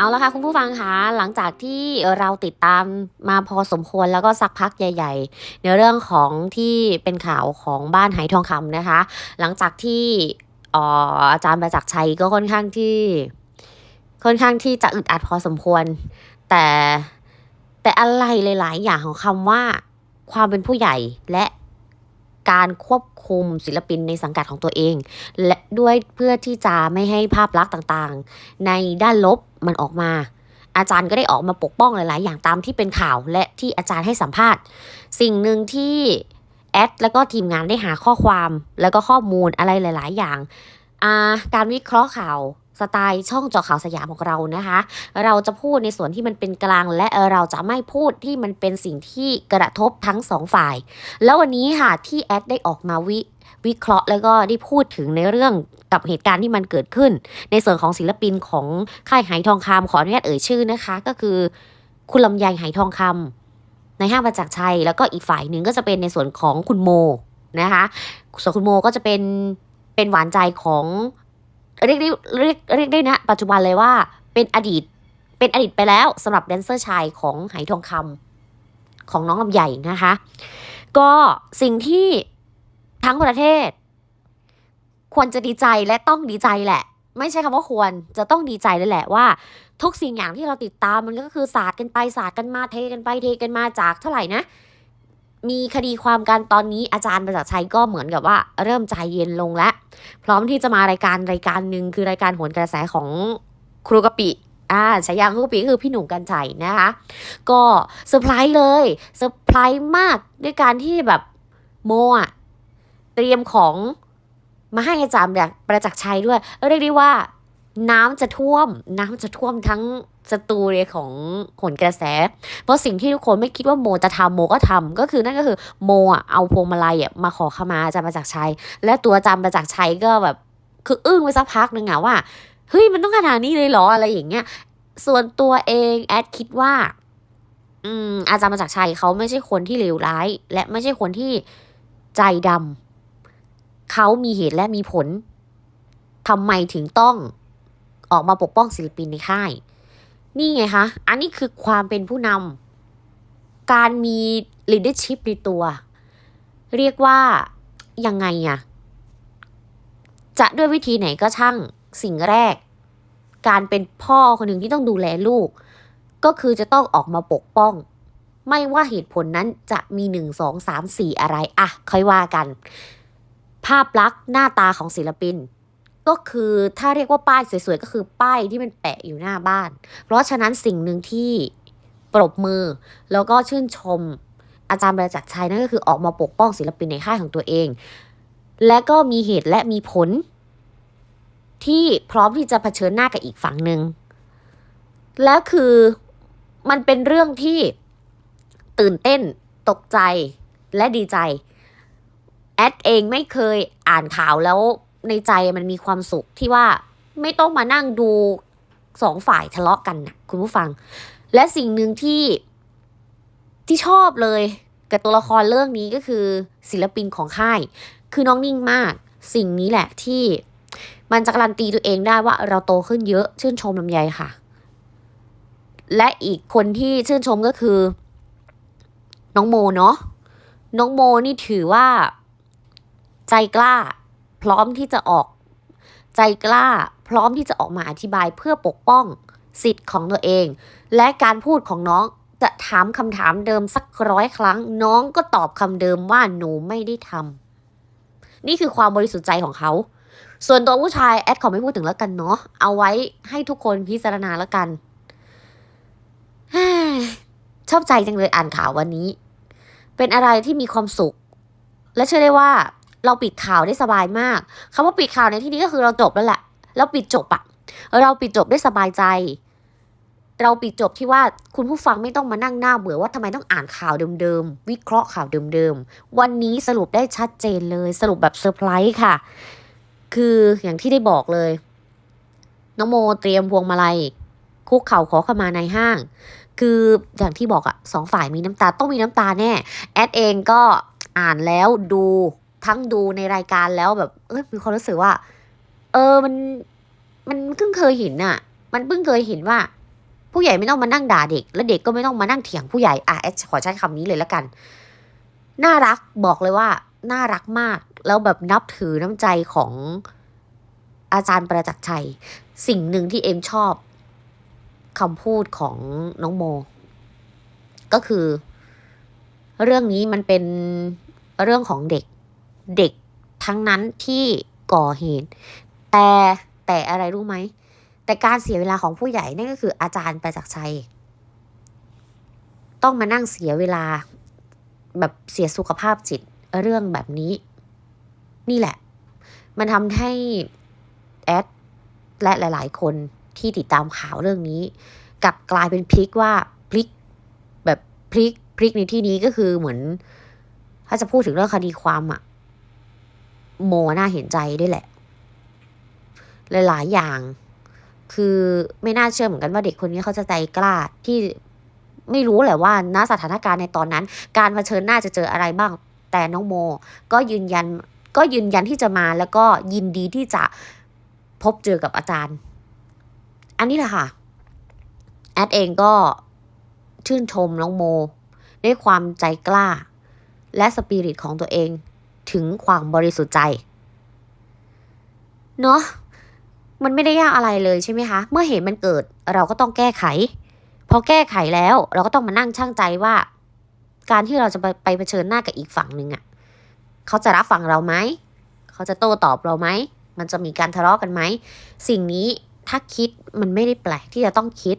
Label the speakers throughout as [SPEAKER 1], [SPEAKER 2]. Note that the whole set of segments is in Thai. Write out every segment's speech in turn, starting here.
[SPEAKER 1] เอาละค่ะคุณผู้ฟังคะหลังจากที่เราติดตามมาพอสมควรแล้วก็สักพักใหญ่ ๆ ในเรื่องของที่เป็นข่าวของบ้านไหทองคำนะคะ หลังจากที่อออาจารย์ประจักษ์ชัยก็ค่อนข้างที่ ค่อนข้างที่จะอึดอัดพอสมควร แต่แต่อะไรหลาย ๆ อย่างของคำว่าความเป็นผู้ใหญ่และ การควบคุมศิลปินในสังกัดของตัวเอง และด้วยเพื่อที่จะไม่ให้ภาพลักษณ์ต่างๆ ในด้านลบมันออกมา อาจารย์ก็ได้ออกมาปกป้องหลาย ๆ อย่างตามที่เป็นข่าวและที่อาจารย์ให้สัมภาษณ์ สิ่งหนึ่งที่แอดแล้วก็ทีมงานได้หาข้อความแล้วก็ข้อมูลอะไรหลาย ๆ อย่างาการวิเคราะห์ข่าว สไตล์ช่องเจาะข่าวสยามของเรานะคะ เราจะพูดในส่วนที่มันเป็นกลาง และเราจะไม่พูดที่มันเป็นสิ่งที่กระทบทั้งสองฝ่าย แล้ววันนี้ค่ะที่แอดได้ออกมาวิวิเคราะห์แล้วก็ได้พูดถึงในเรื่องกับเหตุการณ์ที่มันเกิดขึ้น ในส่วนของศิลปินของค่ายไหทองคำขออนุญาตเอ่ยชื่อนะคะ ก็คือ คุณลำไยไหทองคำในห้างประจักษ์ชัย แล้วก็อีกฝ่ายหนึ่งก็จะเป็นในส่วนของคุณโมนะคะส่วนคุณโมก็จะเป็นเป็นหวานใจของ เรียกได้เรียกเรียกได้นะ ปัจจุบันเลยว่าเป็นอดีตเป็นอดีตไปแล้วสำหรับแดนเซอร์ชายของไหทองคำของน้องลำใหญ่นะคะ ก็สิ่งที่ทั้งประเทศ ควรจะดีใจและต้องดีใจแหละ ไม่ใช่คำว่าควรจะต้องดีใจเลยแหละว่า ทุกสิ่งอย่างที่เราติดตามมันก็คือศาสตร์กันไปศาสตร์กันมาเทกันไปเทกันมาจากเท่าไหร่นะ มีคดีความกันตอนนี้อาจารย์ประจักษ์ชัยก็เหมือนกับว่าเริ่มใจเย็นลงแล้วพร้อมที่จะมารายการรายการหนึ่งคือรายการโหนกระแสของครูกะปิอ่าฉายาครูกะปิคือพี่หนุ่มกัญชัยนะคะ ก็เซอร์ไพรส์เลยเซอร์ไพรส์มากด้วยการที่แบบโมอะเตรียมของมาให้อาจารย์แบบประจักษ์ชัยด้วยเรียกได้ว่า น้ำจะท่วม น้ำจะท่วมทั้งสตูเลยของโหนกระแส เพราะสิ่งที่ทุกคนไม่คิดว่าโมจะทำโมก็ทำก็คือนั่นก็คือโมอะเอาพวงมาลัยอะมาขอขมาอาจารย์ประจักษ์ชัย และตัวอาจารย์ประจักษ์ชัยก็แบบ คืออึ้งไปสักพักหนึ่งอะว่าเฮ้ยมันต้องขนาดนี้เลยเหรออะไรอย่างเงี้ย ส่วนตัวเองแอดคิดว่า อืม อาจารย์ประจักษ์ชัยเขาไม่ใช่คนที่เลวร้าย และไม่ใช่คนที่ใจดำเขามีเหตุและมีผลทำไมถึงต้อง ออกมาปกป้องศิลปินในค่าย นี่ไงคะ อันนี้คือความเป็นผู้นำการมี leadership ในตัว เรียกว่ายังไงอะจะด้วยวิธีไหนก็ช่างสิ่งแรก การเป็นพ่อคนหนึ่งที่ต้องดูแลลูก ก็คือจะต้องออกมาปกป้อง ไม่ว่าเหตุผลนั้นจะมีหนึ่งสองสามสี่อะไรอะค่อยว่ากัน ภาพลักษณ์หน้าตาของศิลปิน ก็คือถ้าเรียกว่าป้ายสวยๆ ก็คือป้ายที่มันแปะอยู่หน้าบ้าน เพราะฉะนั้นสิ่งหนึ่งที่ปรบมือ แล้วก็ชื่นชมอาจารย์ประจักษ์ชัยนั่นก็คือออกมาปกป้องศิลปินในค่ายของตัวเอง และก็มีเหตุและมีผล ที่พร้อมที่จะเผชิญหน้ากับอีกฝั่งหนึ่งและคือมันเป็นเรื่องที่ตื่นเต้นตกใจและดีใจ แอดเองไม่เคยอ่านข่าวแล้ว ในใจมันมีความสุขที่ว่าไม่ต้องมานั่งดูสองฝ่ายทะเลาะกันนะคุณผู้ฟัง และสิ่งหนึ่งที่ที่ชอบเลยกับตัวละครเรื่องนี้ก็คือศิลปินของค่าย คือน้องนิ่งมากสิ่งนี้แหละที่มันจะการันตีตัวเองได้ว่าเราโตขึ้นเยอะ ชื่นชมลำไยค่ะ และอีกคนที่ชื่นชมก็คือ น้องโมเนาะน้องโมนี่ถือว่า ใจกล้า พร้อมที่จะออกใจกล้า พร้อมที่จะออกมาอธิบายเพื่อปกป้องสิทธิ์ของตัวเอง และการพูดของน้องจะถามคำถามเดิมสักร้อยครั้ง น้องก็ตอบคำเดิมว่าหนูไม่ได้ทำนี่คือความบริสุทธิ์ใจของเขา ส่วนตัวผู้ชายแอดขอไม่พูดถึงแล้วกันเนาะเอาไว้ให้ทุกคนพิจารณาแล้วกันชอบใจจังเลยอ่านข่าววันนี้ เป็นอะไรที่มีความสุข และเชื่อได้ว่า เราปิดข่าวได้สบายมากคำว่าปิดข่าวในที่นี้ก็คือเราจบแล้วแหละ เราปิดจบอะเราปิดจบได้สบายใจ เราปิดจบที่ว่าคุณผู้ฟังไม่ต้องมานั่งหน้าเบื่อว่าทำไมต้องอ่านข่าวเดิมๆ วิเคราะห์ข่าวเดิมๆ วันนี้สรุปได้ชัดเจนเลยสรุปแบบเซอร์ไพรส์ค่ะ คืออย่างที่ได้บอกเลย น้องโมเตรียมพวงมาลัยคุกเข่าขอขมาในห้าง คืออย่างที่บอกอะสองฝ่ายมีน้ำตาต้องมีน้ำตาแน่ แอดเองก็อ่านแล้วดู ทั้งดูในรายการแล้วแบบ เอยมีความรู้สึกว่า เออมันมันเพิ่งเคยเห็นอะมันเพิ่งเคยเห็นว่า ผู้ใหญ่ไม่ต้องมานั่งด่าเด็ก และเด็กก็ไม่ต้องมานั่งเถียงผู้ใหญ่อะแอดขอใช้คำนี้เลยแล้วกัน น่ารักบอกเลยว่า น่ารักมาก แล้วแบบนับถือน้ำใจของอาจารย์ประจักษ์ชัย สิ่งหนึ่งที่เอ็มชอบคำพูดของน้องโม ก็คือ เรื่องนี้มันเป็นเรื่องของเด็ก เด็กทั้งนั้นที่ก่อเหตุ แต่แต่อะไรรู้ไหม แต่การเสียเวลาของผู้ใหญ่นั่นก็คืออาจารย์ประจักษ์ชัย ต้องมานั่งเสียเวลาแบบเสียสุขภาพจิตเรื่องแบบนี้ นี่แหละ มันทำให้แอดและหลาย ๆ คนที่ติดตามข่าวเรื่องนี้กลับกลายเป็นพลิกว่าพลิกแบบพลิกพลิกในที่นี้ก็คือเหมือน ถ้าจะพูดถึงเรื่องคดีความอะ โมน่าเห็นใจด้วยแหละ หลายๆอย่าง คือไม่น่าเชื่อเหมือนกันว่าเด็กคนนี้เขาจะใจกล้าที่ไม่รู้แหละว่าณสถานการณ์ในตอนนั้น การเผชิญหน้าจะเจออะไรบ้าง แต่น้องโม ก็ยืนยันก็ยืนยันที่จะมาแล้วก็ยินดีที่จะพบเจอกับอาจารย์ อันนี้แหละค่ะ แอดเองก็ชื่นชมน้องโม ด้วยความใจกล้า และสปิริตของตัวเอง ถึงความบริสุทธิ์ใจ เนาะมันไม่ได้ยากอะไรเลยใช่ไหมคะ เมื่อเหตุมันเกิดเราก็ต้องแก้ไข พอแก้ไขแล้วเราก็ต้องมานั่งช่างใจว่า การที่เราจะไปไปเผชิญหน้ากับอีกฝั่งหนึ่งอะ่ะเขาจะรับฟังเราไหม เขาจะโต้ตอบเราไหม มันจะมีการทะเลาะกันไหม สิ่งนี้ถ้าคิดมันไม่ได้แปลกที่จะต้องคิด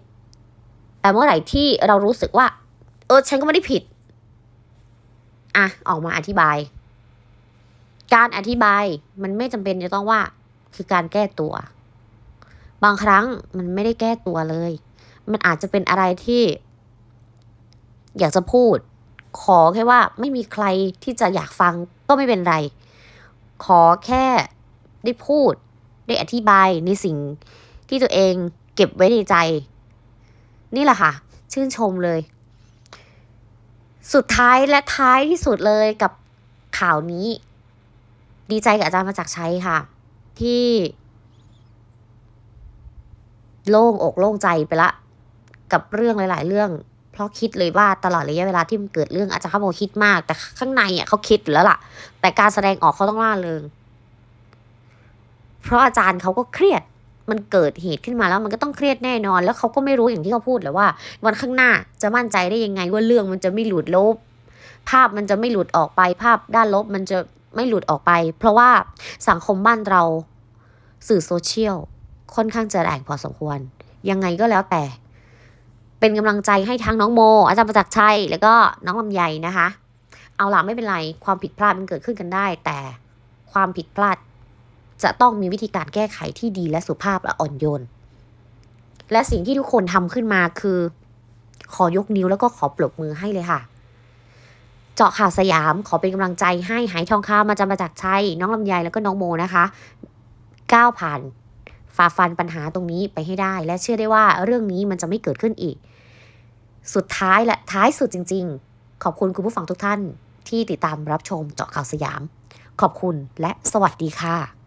[SPEAKER 1] แต่เมื่อไหร่ที่เรารู้สึกว่า เออฉันก็ไม่ได้ผิด อะ ออกมาอธิบาย การอธิบายมันไม่จำเป็นจะต้องว่า คือการแก้ตัว บางครั้งมันไม่ได้แก้ตัวเลย มันอาจจะเป็นอะไรที่ อยากจะพูด ขอแค่ว่าไม่มีใครที่จะอยากฟังก็ไม่เป็นไร ขอแค่ได้พูด ได้อธิบายในสิ่งที่ตัวเองเก็บไว้ในใจ นี่แหละค่ะ ชื่นชมเลย สุดท้ายและท้ายที่สุดเลยกับข่าวนี้ ดีใจกับอาจารย์มาจากชัยค่ะ ที่โล่งอกโล่งใจไปละ กับเรื่องหลาย ๆ เรื่อง เพราะคิดเลยว่าตลอดระยะเวลาที่มันเกิดเรื่องอาจารย์เขาบอกคิดมาก แต่ข้างในอะเขาคิดอยู่แล้วล่ะ แต่การแสดงออกเขาต้องล่าเริงเพราะอาจารย์เขาก็เครียดมันเกิดเหตุขึ้นมาแล้วมันก็ต้องเครียดแน่นอน แล้วเขาก็ไม่รู้อย่างที่เขาพูดเลยว่า วันข้างหน้าจะมั่นใจได้ยังไงว่าเรื่องมันจะไม่หลุดลบ ภาพมันจะไม่หลุดออกไปภาพด้านลบมันจะ ไม่หลุดออกไป เพราะว่าสังคมบ้านเราสื่อโซเชียลค่อนข้างจะแรงพอสมควร ยังไงก็แล้วแต่ เป็นกำลังใจให้ทั้งน้องโม อาจารย์ประจักษ์ชัย แล้วก็น้องลำไยนะคะ เอาล่ะไม่เป็นไร ความผิดพลาดมันเกิดขึ้นกันได้ แต่ความผิดพลาดจะต้องมีวิธีการแก้ไขที่ดีและสุภาพและอ่อนโยน และสิ่งที่ทุกคนทำขึ้นมาคือ ขอยกนิ้วแล้วก็ขอปรบมือให้เลยค่ะ เจาะข่าวสยามขอเป็นกำลังใจให้หายทองคำมาจำมาจากชัยน้องลำไยแล้วก็น้องโมนะคะก้าวผ่านฝ่าฟันปัญหาตรงนี้ไปให้ได้ และเชื่อได้ว่าเรื่องนี้มันจะไม่เกิดขึ้นอีก สุดท้ายและท้ายสุดจริง ๆ ขอบคุณคุณผู้ฟังทุกท่านที่ติดตามรับชมเจาะข่าวสยาม ขอบคุณและสวัสดีค่ะ